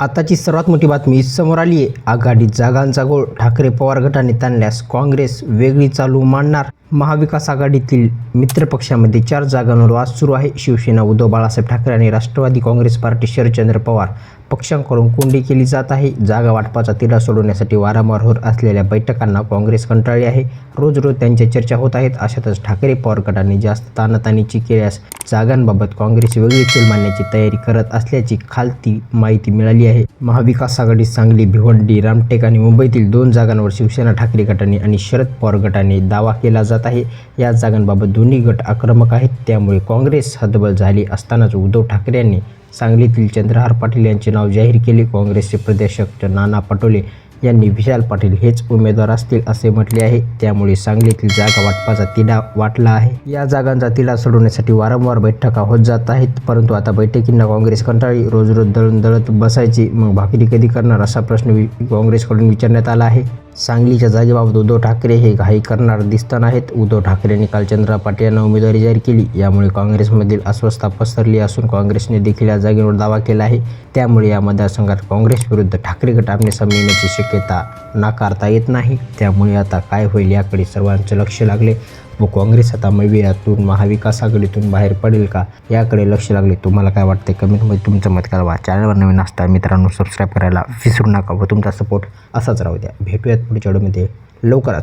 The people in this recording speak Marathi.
आताची सर्वात मोठी बातमी समोर आली आहे. आघाडीत जागांचा गोळ ठाकरे पवार गटाने ताणल्यास काँग्रेस वेगळी चालू मांडणार. महाविकास आघाडीतील मित्रपक्षामध्ये चार जागांवर वाद सुरू आहे. शिवसेना उद्धव बाळासाहेब ठाकरे आणि राष्ट्रवादी काँग्रेस पार्टी शरदचंद्र पवार पक्षांकडून कोंडी केली जात आहे. जागा वाटपाचा तिढा सोडवण्यासाठी वारंवार होत असलेल्या बैठकांना काँग्रेस कंटाळली आहे. रोज रोज त्यांच्या चर्चा होत आहेत. अशातच ठाकरे पवार गटाने जास्त तानातानीची केल्यास जागांबाबत काँग्रेस वेगळी चेल मांडण्याची तयारी करत असल्याची खालती माहिती मिळाली आहे. महाविकास आघाडी सांगली भिवंडी रामटेक आणि मुंबईतील दोन जागांवर शिवसेना ठाकरे गटाने आणि शरद पवार गटाने दावा केला जात आहे. या जागांबाबत दोन्ही गट आक्रमक आहेत. त्यामुळे काँग्रेस हतबल झाली असतानाच उद्धव ठाकरे यांनी सांगलीतील चंद्रहार पाटील यांचे नाव जाहीर केले. काँग्रेसचे प्रदेशक नाना पटोले यांनी विशाल पाटील हेच उमेदवार असतील असे म्हटले आहे. त्यामुळे सांगलीतील जागा वाटपाचा तिढा वाटला आहे. या जागांचा तिढा सोडवण्यासाठी वारंवार बैठका होत जात आहेत. परंतु आता बैठकींना काँग्रेस कंटाळी रोज रोज दळून दळत बसायची. मग भाकरी कधी करणार असा प्रश्न काँग्रेसकडून विचारण्यात आला आहे. सांगलीच्या जागेबाबत उद्धव ठाकरे हे घाई करणार दिसताना आहेत. उद्धव ठाकरेंनी काल चंद्रा पाटील यांना उमेदवारी जाहीर केली. यामुळे काँग्रेसमधील अस्वस्थता पसरली असून काँग्रेसने देखील या जागेवर दावा केला आहे. त्यामुळे या मतदारसंघात काँग्रेस विरुद्ध ठाकरे गट आमनेसामने येण्याची शक्यता नाकारता येत नाही. त्यामुळे आता काय होईल याकडे सर्वांचं लक्ष लागले. व काँग्रेस आता मवियातून महाविकास आघाडीतून बाहेर पडेल का? याकडे लक्ष लागले. तुम्हाला काय वाटते कमेंटमध्ये तुमचं मत कळवा. चॅनलवर नवीन असता मित्रांनो सबस्क्राईब करायला विसरू नका व तुमचा सपोर्ट असाच राहू द्या. भेटूयात पुढच्या व्हिडिओमध्ये. लवकरात